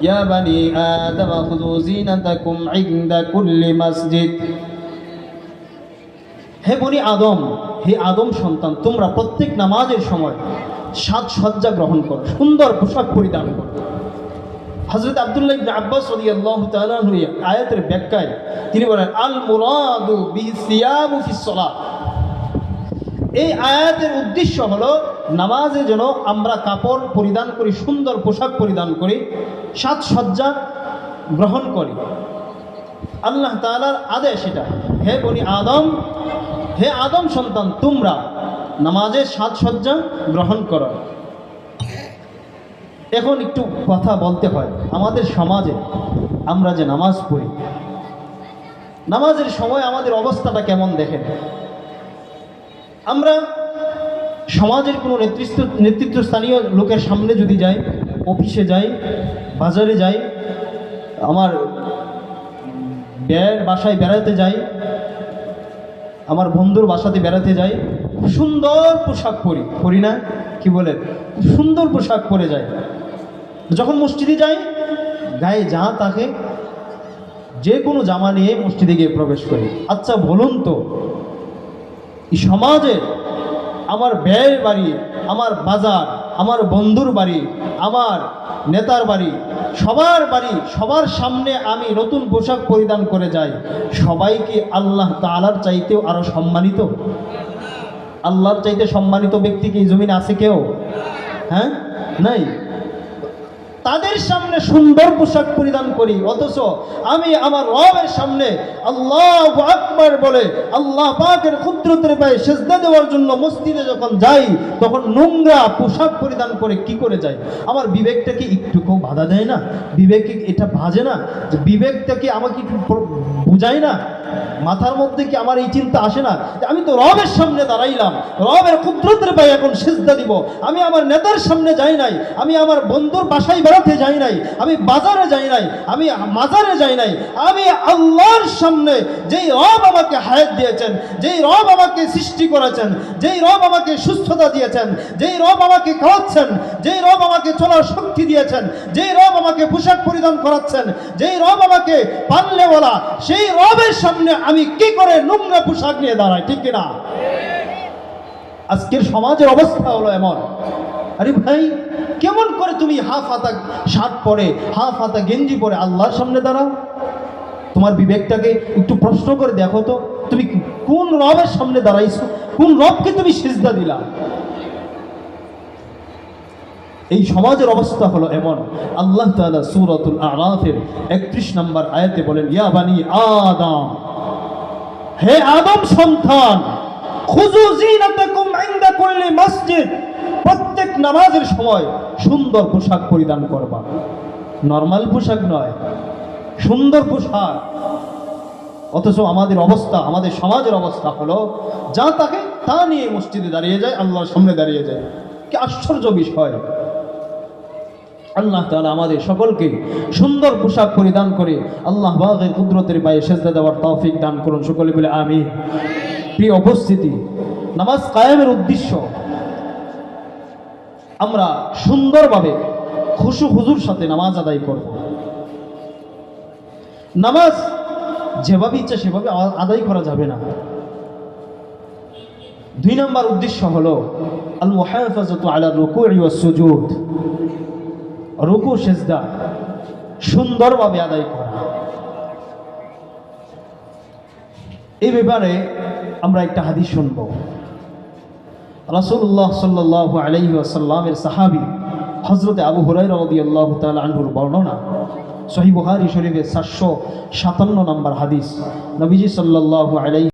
يا بني آدم خذوا زينتكم عند كل مسجد হে বনি আদম হে আদম সন্তান তোমরা প্রত্যেক নামাজের সময় সাজসজ্জা গ্রহণ করো সুন্দর পোশাক পরিধান করো হজরত আবদুল্লাহ ইবনে আব্বাস রাদিয়াল্লাহু তাআলা আনহু এই আয়াতের ব্যাখ্যায় তিনি বলেন আল মুরাদু বিসিয়ামু ফিস সালাত এই আয়াতের উদ্দেশ্য হলো নামাজে যেন আমরা কাপড় পরিধান করি, সুন্দর পোশাক পরিধান করি সাজসজ্জা গ্রহণ করি। আল্লাহ তাআলার আদেশ এটা হে বনি আদম, হে আদম সন্তান, তোমরা নামাজের সাজসজ্জা গ্রহণ করো। এখন একটু কথা বলতে হয়, আমাদের সমাজে আমরা যে নামাজ পড়ি, নামাজের সময় আমাদের অবস্থাটা কেমন দেখেন? আমরা সমাজের কোনো নেতৃত্ব নেতৃত্বস্থানীয় লোকের সামনে যদি যাই, অফিসে যাই, বাজারে যাই, আমার ব্যয়ের বাসায় বেড়াতে যাই, আমার বন্ধুর বাসাতে বেড়াতে যাই সুন্দর পোশাক পরি পরি না? কি বলেন খুব সুন্দর পোশাক পরে যায় যখন মসজিদে যাই, গায়ে যা তাকে, যে কোনো জামা নিয়ে মসজিদে গিয়ে প্রবেশ করি। আচ্ছা বলুন তো সমাজে আমার ব্যয়ের বাড়ি, আমার বাজার, আমার বন্ধুর বাড়ি, আমার নেতার বাড়ি, সবার বাড়ি, সবার সামনে আমি নতুন পোশাক পরিধান করে যাই। সবাই কি আল্লাহ তালার চাইতেও আরও সম্মানিত? আল্লাহর চাইতে সম্মানিত ব্যক্তি কি জমিন আছে কেউ? হ্যাঁ? নাই? তাদের সামনে সুন্দর পোশাক পরিধান করি, অথচ আমি আমার রবের সামনে আল্লাহ আকবার বলে আল্লাহ পাকের ক্ষুদ্রতের পায়ে সেজদা দেওয়ার জন্য মসজিদে যখন যাই, তখন নোংরা পোশাক পরিধান করে কি করে যাই? আমার বিবেকটা কি একটুকু বাধা দেয় না? বিবেকে এটা ভাজে না? যে বিবেকটা কি আমাকে একটু বুঝায় না? মাথার মধ্যে কি আমার এই চিন্তা আসে না? আমি তো রবের সামনে দাঁড়াইলাম, রবের ক্ষুদ্রতের পায়ে এখন সেজদা দিব, আমি আমার নেতার সামনে যাই নাই, আমি আমার বন্ধুর বাসায় বেড়াতে যাই নাই, আমি বাজারে যাই নাই, আমি মাজারে যাই নাই, আমি আল্লাহর সামনে যেই রব আমাকে হায়াত দিয়েছেন, যেই রব আমাকে সৃষ্টি করেছেন, যেই রব আমাকে সুস্থতা দিয়েছেন, যেই রব আমাকে খাওয়াচ্ছেন, যেই রব আমাকে চলার শক্তি দিয়েছেন, যেই রব আমাকে পোশাক পরিধান করাচ্ছেন, যেই রব আমাকে পাল্লেওয়ালা সেই রবের সামনে আমি কি করে নোংরা পোশাক নিয়ে দাঁড়াই, ঠিক কিনা? আজকের সমাজের অবস্থা হলো এমন। আরে ভাই, কেমন করে তুমি হাফ হাতা শার্ট পরে, হাফ হাতা গেঞ্জি পরে আল্লাহর সামনে দাঁড়াও? তোমার বিবেকটাকে একটু প্রশ্ন করে দেখো তো, তুমি কোন রবের সামনে দাঁড়াইছো? কোন রবকে তুমি সিজদা দিলা? এই সমাজের অবস্থা হলো এমন। আল্লাহ তাআলা সূরাতুল আরাফের একত্রিশ নম্বর আয়াতে বলেন, ইয়া বানি আদম, হে আদম সন্তান খুজু জিনাতাকুম ইনদা কুল্লি মসজিদ। প্রত্যেক নামাজের সময় সুন্দর পোশাক পরিধান করবা। নর্মাল পোশাক নয়, সুন্দর পোশাক। অথচ আমাদের অবস্থা, আমাদের সমাজের অবস্থা হলো, যা তাকে তা নিয়ে মসজিদে দাঁড়িয়ে যায়, আল্লাহর সামনে দাঁড়িয়ে যায়। কি আশ্চর্য বিষয়। আল্লাহ তাআলা আমাদের সকলকে সুন্দর পোশাক পরিধান করে আল্লাহ বাগের কুদরতের পায়ে সেজদা দেওয়ার তৌফিক দান করুন। সকলে বলে আমি প্রিয় উপস্থিতি, নামাজ কায়েমের উদ্দেশ্য আমরা সুন্দরভাবে খুশু হুজুর সাথে নামাজ আদায় করব। নামাজ যেভাবে ইচ্ছা সেভাবে আদায় করা যাবে না। দুই নম্বর উদ্দেশ্য হলো আল মুহাফাজাতু আলা ওয়াস সুজুদ। রুকু, সেজদা সুন্দরভাবে আদায় করা। এই ব্যাপারে আমরা একটা হাদিস শুনব। রাসূলুল্লাহ সাল্লাহ আলাইহি আসাল্লামের সাহাবি হযরতে আবু হুরায়রা রাদিয়াল্লাহু আল্লাহ তালুর বর্ণনা। সহিবহারি শরীফের সাতশো সাতান্ন নম্বর হাদিস। নবীজি সাল্লাহ আলাইহি